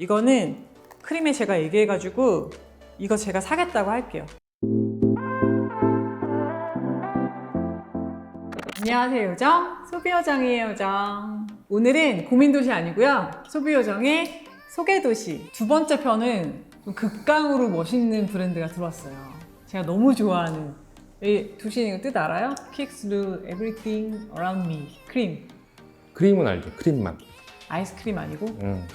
이거는 크림에 제가 얘기해가지고 이거 제가 사겠다고 할게요. 안녕하세요, 요정. 소비요정이에요, 요정. 오늘은 고민도시 아니고요. 소비요정의 소개도시. 두 번째 편은 좀 극강으로 멋있는 브랜드가 들어왔어요. 제가 너무 좋아하는. 이 도시 이거 뜻 알아요? Kicks do everything around me. 크림. 크림은 알죠. 크림만. 아이스크림 아니고 음.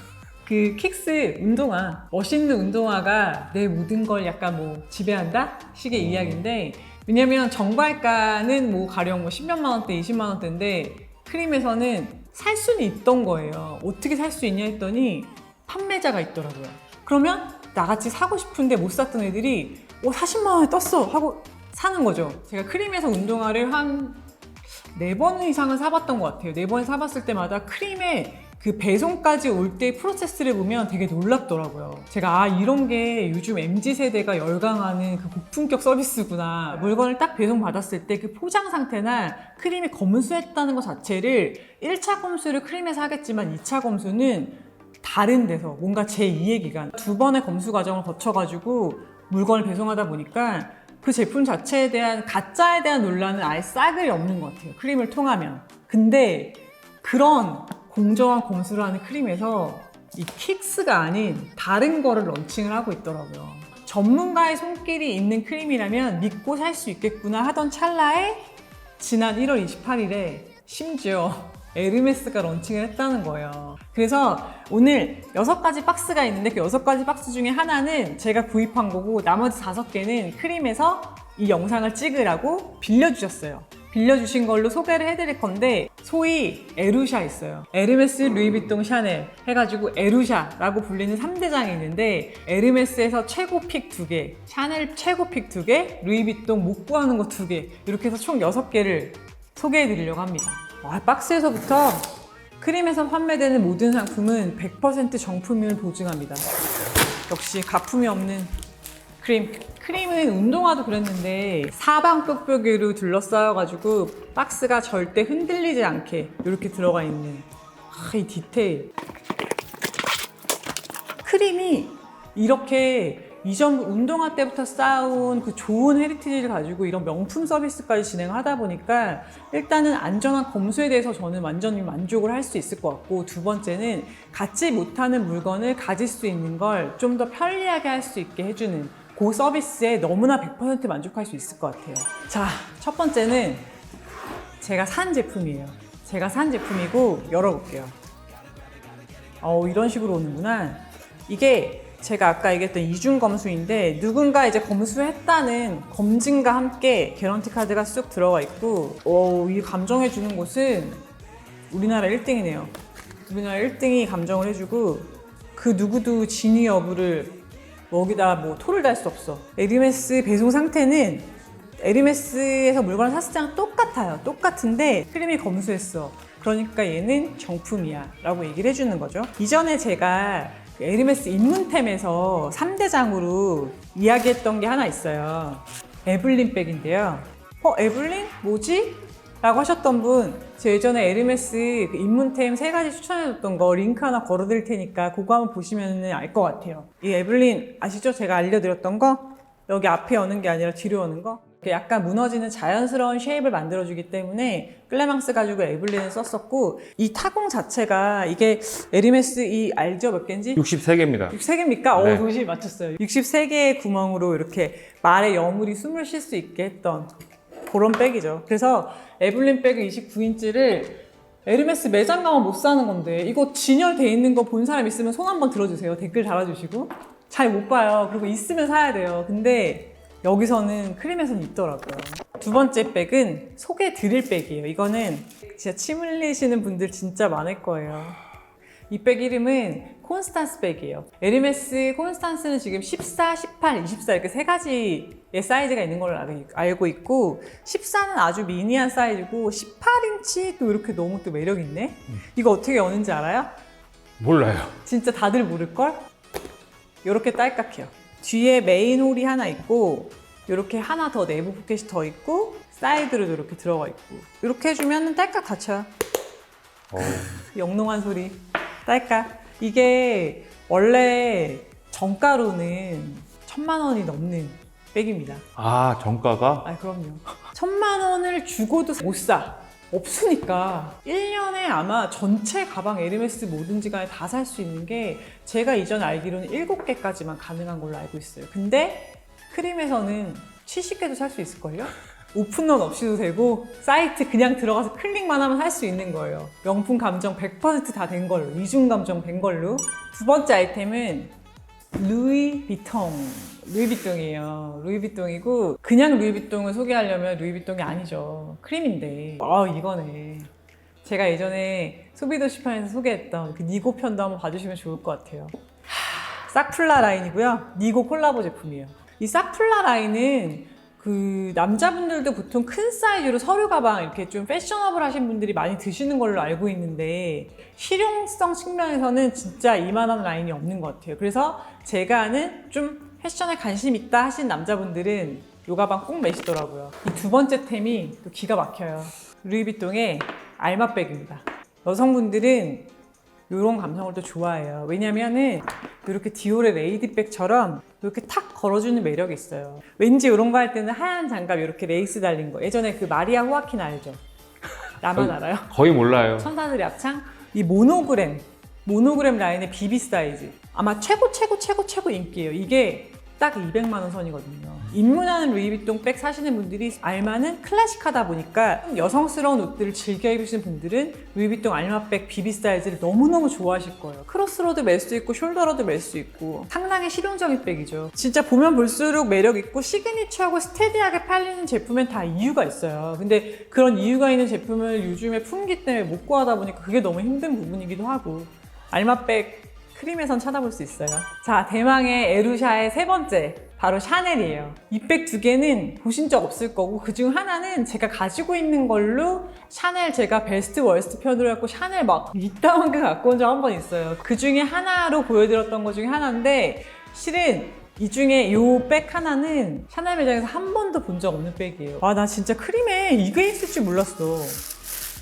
그 킥스 운동화 멋있는 운동화가 내 모든 걸 약간 뭐 지배한다 식의 음. 이야기인데 왜냐면 정발가는 뭐 가령 뭐 10몇만 원대 20만 원대인데 크림에서는 살 수는 있던 거예요 어떻게 살 수 있냐 했더니 판매자가 있더라고요 그러면 나같이 사고 싶은데 못 샀던 애들이 어 40만 원에 떴어 하고 사는 거죠 제가 크림에서 운동화를 한네번 이상은 사봤던 것 같아요. 네번 사봤을 때마다 크림의 그 배송까지 올 때 프로세스를 보면 되게 놀랍더라고요. 제가 아 이런 게 요즘 MZ 세대가 열광하는 그 고품격 서비스구나. 물건을 딱 배송 받았을 때 그 포장 상태나 크림이 검수했다는 것 자체를 1차 검수를 크림에서 하겠지만 2차 검수는 다른 데서 뭔가 제2의 기간 두 번의 검수 과정을 거쳐가지고 물건을 배송하다 보니까 그 제품 자체에 대한 가짜에 대한 논란은 아예 싸그리 없는 것 같아요. 크림을 통하면. 근데 그런 공정한 검수를 하는 크림에서 이 킥스가 아닌 다른 거를 런칭을 하고 있더라고요. 전문가의 손길이 있는 크림이라면 믿고 살 수 있겠구나 하던 찰나에 지난 1월 28일에 심지어 에르메스가 런칭을 했다는 거예요. 그래서 오늘 여섯 가지 박스가 있는데 그 여섯 가지 박스 중에 하나는 제가 구입한 거고 나머지 다섯 개는 크림에서 이 영상을 찍으라고 빌려주셨어요. 빌려주신 걸로 소개를 해드릴 건데 소위 에루샤 있어요. 에르메스, 루이비통, 샤넬 해가지고 에루샤라고 불리는 3대장이 있는데 에르메스에서 최고 픽 2개, 샤넬 최고 픽 2개, 루이비통 못 구하는 거 2개 이렇게 해서 총 6개를 소개해 드리려고 합니다. 와, 박스에서부터 크림에서 판매되는 모든 상품은 100% 정품임을 보증합니다. 역시 가품이 없는 크림. 크림은 운동화도 그랬는데 사방 뾱뾱이로 둘러싸여가지고 박스가 절대 흔들리지 않게 이렇게 들어가 있는 아, 이 디테일. 크림이 이렇게 이전 운동화 때부터 쌓아온 그 좋은 헤리티지를 가지고 이런 명품 서비스까지 진행하다 보니까 일단은 안전한 검수에 대해서 저는 완전히 만족을 할 수 있을 것 같고 두 번째는 갖지 못하는 물건을 가질 수 있는 걸 좀 더 편리하게 할 수 있게 해주는 그 서비스에 너무나 100% 만족할 수 있을 것 같아요. 자, 첫 번째는 제가 산 제품이에요. 제가 산 제품이고 열어볼게요. 어, 이런 식으로 오는구나. 이게 제가 아까 얘기했던 이중 검수인데 누군가 이제 검수했다는 검증과 함께 개런티 카드가 쑥 들어가 있고 오, 이 감정해 주는 곳은 우리나라 1등이네요. 우리나라 1등이 감정을 해주고 그 누구도 진위 여부를 여기다 뭐 토를 달 수 없어. 에르메스 배송 상태는 에르메스에서 물건을 샀을 때랑 똑같아요. 똑같은데 크림이 검수했어. 그러니까 얘는 정품이야 라고 얘기를 해주는 거죠. 이전에 제가 그 에르메스 입문템에서 3대장으로 이야기했던 게 하나 있어요. 에블린 백인데요. 어, 에블린? 뭐지? 라고 하셨던 분, 저 예전에 에르메스 그 입문템 세 가지 추천해줬던 거 링크 하나 걸어드릴 테니까 그거 한번 보시면 알 것 같아요. 이 에블린 아시죠? 제가 알려드렸던 거? 여기 앞에 여는 게 아니라 뒤로 여는 거? 이렇게 약간 무너지는 자연스러운 쉐입을 만들어주기 때문에 클레망스 가지고 에블린을 썼었고 이 타공 자체가 이게 에르메스 이 알죠? 몇 개인지? 63개입니다. 63개입니까? 네. 어, 도시 맞췄어요. 63개의 구멍으로 이렇게 말에 여물이 숨을 쉴 수 있게 했던 그런 백이죠. 그래서 에블린 백을 29인치를 에르메스 매장 가면 못 사는 건데 이거 진열돼 있는 거 본 사람 있으면 손 한번 들어주세요. 댓글 달아주시고 잘 못 봐요. 그리고 있으면 사야 돼요. 근데 여기서는 크림에서는 있더라고요. 두 번째 백은 소개 드릴 백이에요. 이거는 진짜 침 흘리시는 분들 진짜 많을 거예요. 이 백 이름은 콘스탄스 백이에요. 에르메스 콘스탄스는 지금 14, 18, 24 이렇게 세 가지의 사이즈가 있는 걸로 알- 알고 있고 14는 아주 미니한 사이즈고 18인치 또 이렇게 너무 또 매력 있네. 이거 어떻게 여는지 알아요? 몰라요. 진짜 다들 모를걸? 이렇게 딸깍해요. 뒤에 메인 홀이 하나 있고 이렇게 하나 더 내부 포켓이 더 있고 사이드로도 이렇게 들어가 있고 이렇게 해주면 딸깍 닫혀요. 어, 영롱한 소리. 딸깍. 이게 원래 정가로는 천만 원이 넘는 백입니다. 아 정가가 아 그럼요. 천만 원을 주고도 못 사. 없으니까 1년에 아마 전체 가방 에르메스 뭐든지 간에 다 살 수 있는 게 제가 이전 알기로는 7개까지만 가능한 걸로 알고 있어요. 근데 크림에서는 70개도 살 수 있을걸요? 오픈런 없이도 되고 사이트 그냥 들어가서 클릭만 하면 살수 있는 거예요. 명품 감정 100%다 된 걸로 이중 감정 된 걸로 두 번째 아이템은 루이 비통 루이비통이에요. 루이비통이고 그냥 루이비통을 소개하려면 루이비통이 아니죠. 크림인데. 아 이거네. 제가 예전에 소비도시판에서 소개했던 그 니고 편도 한번 봐주시면 좋을 것 같아요. 하, 싹플라 라인이고요. 니고 콜라보 제품이에요. 이 싹플라 라인은 그 남자분들도 보통 큰 사이즈로 서류 가방 이렇게 좀 패셔너블 하신 분들이 많이 드시는 걸로 알고 있는데 실용성 측면에서는 진짜 이만한 라인이 없는 것 같아요. 그래서 제가 아는 좀 패션에 관심 있다 하신 남자분들은 요 가방 꼭 매시더라고요. 이 두 번째 템이 또 기가 막혀요. 루이비통의 알마백입니다. 여성분들은 이런 감성을 또 좋아해요. 왜냐면은 이렇게 디올의 레이디백처럼 이렇게 탁 걸어주는 매력이 있어요. 왠지 이런 거 할 때는 하얀 장갑 이렇게 레이스 달린 거. 예전에 그 마리아 호아킨 알죠? 나만 어. 알아요? 거의 몰라요. 천사들의 합창 이 모노그램 모노그램 라인의 비비 사이즈 아마 최고 최고 최고 최고 인기예요 이게 딱 200만 원 선이거든요. 입문하는 루이비통 백 사시는 분들이 알마는 클래식하다 보니까 여성스러운 옷들을 즐겨 입으시는 분들은 루이비통 알마백 비비 사이즈를 너무너무 좋아하실 거예요. 크로스로도 멜 수 있고 숄더로도 멜 수 있고 상당히 실용적인 백이죠. 진짜 보면 볼수록 매력 있고 시그니처하고 스테디하게 팔리는 제품엔 다 이유가 있어요. 근데 그런 이유가 있는 제품을 요즘에 품기 때문에 못 구하다 보니까 그게 너무 힘든 부분이기도 하고. 알마백 크림에선 찾아볼 수 있어요. 자, 대망의 에루샤의 세 번째. 바로 샤넬이에요. 이 백 두 개는 보신 적 없을 거고, 그 중 하나는 제가 가지고 있는 걸로 샤넬 제가 베스트 월스트 편으로 해갖고 샤넬 막 이따만 게 갖고 온 적 한 번 있어요. 그 중에 하나로 보여드렸던 것 중에 하나인데, 실은 이 중에 이 백 하나는 샤넬 매장에서 한 번도 본 적 없는 백이에요. 아, 나 진짜 크림에 이게 있을 줄 몰랐어.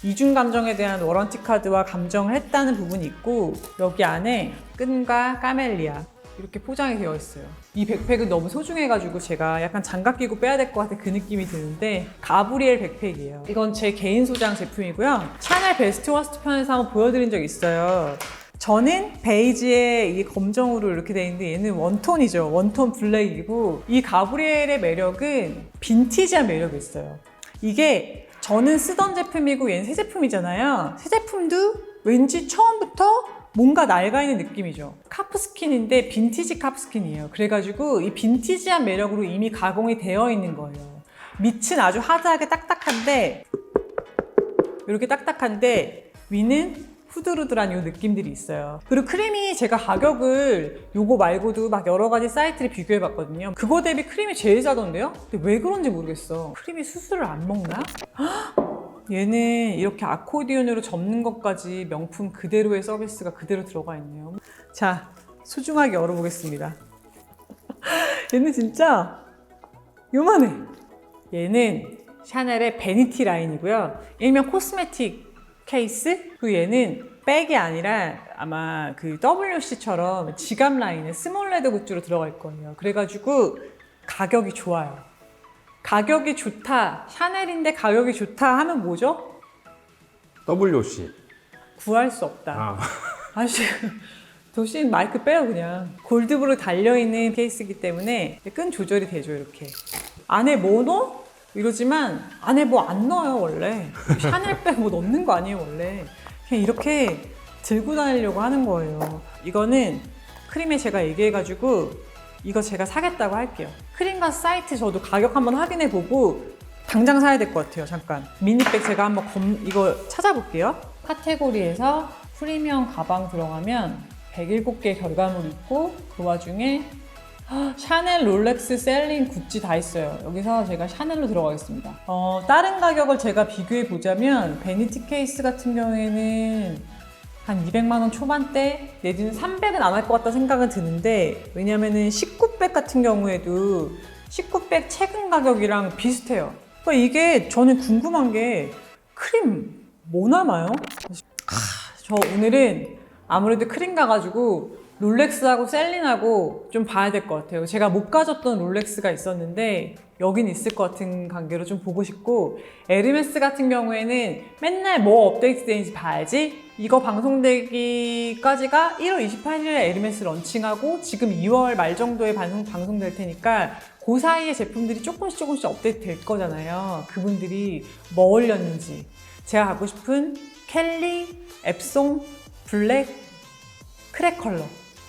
이중 감정에 대한 워런티 카드와 감정을 했다는 부분이 있고 여기 안에 끈과 까멜리아 이렇게 포장이 되어 있어요. 이 백팩은 너무 소중해가지고 제가 약간 장갑 끼고 빼야 될 것 같은 그 느낌이 드는데 가브리엘 백팩이에요. 이건 제 개인 소장 제품이고요. 샤넬 베스트 워스트 편에서 한번 보여드린 적 있어요. 저는 베이지에 이 검정으로 이렇게 돼 있는데 얘는 원톤이죠. 원톤 블랙이고 이 가브리엘의 매력은 빈티지한 매력이 있어요. 이게 저는 쓰던 제품이고 얘는 새 제품이잖아요. 새 제품도 왠지 처음부터 뭔가 낡아 있는 느낌이죠. 카프스킨인데 빈티지 카프스킨이에요. 그래가지고 이 빈티지한 매력으로 이미 가공이 되어 있는 거예요. 밑은 아주 하드하게 딱딱한데 이렇게 딱딱한데 위는 후드루드한 요 느낌들이 있어요. 그리고 크림이 제가 가격을 요거 말고도 막 여러 가지 사이트를 비교해 봤거든요. 그거 대비 크림이 제일 싸던데요? 근데 왜 그런지 모르겠어. 크림이 수술을 안 먹나? 헉! 얘는 이렇게 아코디언으로 접는 것까지 명품 그대로의 서비스가 그대로 들어가 있네요. 자, 소중하게 열어보겠습니다. 얘는 진짜 요만해. 얘는 샤넬의 베니티 라인이고요. 일명 코스메틱 케이스? 그리고 얘는 백이 아니라 아마 그 WC처럼 지갑 라인에 스몰 레드 굿즈로 들어갈 거예요. 그래가지고 가격이 좋아요. 가격이 좋다, 샤넬인데 가격이 좋다 하면 뭐죠? WC. 구할 수 없다. 아, 아씨 도신 마이크 빼요 그냥 골드브로 달려있는 케이스이기 때문에 끈 조절이 되죠 이렇게 안에 뭐 넣어? 이러지만 안에 뭐 안 넣어요 원래. 샤넬백 뭐 넣는 거 아니에요 원래. 그냥 이렇게 들고 다니려고 하는 거예요. 이거는 크림에 제가 얘기해가지고 이거 제가 사겠다고 할게요. 크림과 사이트 저도 가격 한번 확인해 보고 당장 사야 될 것 같아요 잠깐. 미니백 제가 한번 검, 이거 찾아볼게요. 카테고리에서 프리미엄 가방 들어가면 107개 결과물 있고 그 와중에 헉, 샤넬, 롤렉스, 셀린, 구찌 다 있어요. 여기서 제가 샤넬로 들어가겠습니다. 어, 다른 가격을 제가 비교해 보자면 베니티 케이스 같은 경우에는 한 200만 원 초반대 내지는 300은 안 할 것 같다 생각은 드는데 왜냐면은 19백 같은 경우에도 19백 최근 가격이랑 비슷해요. 그러니까 이게 저는 궁금한 게 크림 뭐 남아요? 아, 저 오늘은 아무래도 크림 가가지고 롤렉스하고 셀린하고 좀 봐야 될 것 같아요. 제가 못 가졌던 롤렉스가 있었는데 여긴 있을 것 같은 관계로 좀 보고 싶고 에르메스 같은 경우에는 맨날 뭐 업데이트 되는지 봐야지 이거 방송되기까지가 1월 28일에 에르메스 런칭하고 지금 2월 말 정도에 방송, 방송될 테니까 그 사이에 제품들이 조금씩 조금씩 업데이트 될 거잖아요. 그분들이 뭐 올렸는지 제가 갖고 싶은 켈리, 앱송, 블랙, 크랙 컬러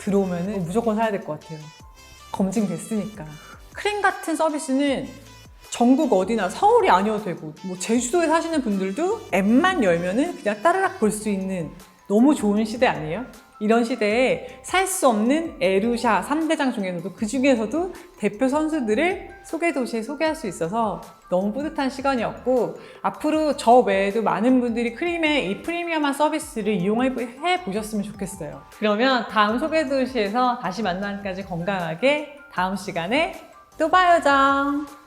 들어오면은 무조건 사야 될 것 같아요. 검증됐으니까. 크림 같은 서비스는 전국 어디나 서울이 아니어도 되고 뭐 제주도에 사시는 분들도 앱만 열면은 그냥 따르락 볼 수 있는 너무 좋은 시대 아니에요? 이런 시대에 살 수 없는 에루샤 3대장 중에서도 그 중에서도 대표 선수들을 소개 도시에 소개할 수 있어서 너무 뿌듯한 시간이었고 앞으로 저 외에도 많은 분들이 크림의 이 프리미엄한 서비스를 이용해 보셨으면 좋겠어요. 그러면 다음 소개 도시에서 다시 만나기까지 건강하게 다음 시간에 또 봐요, 정.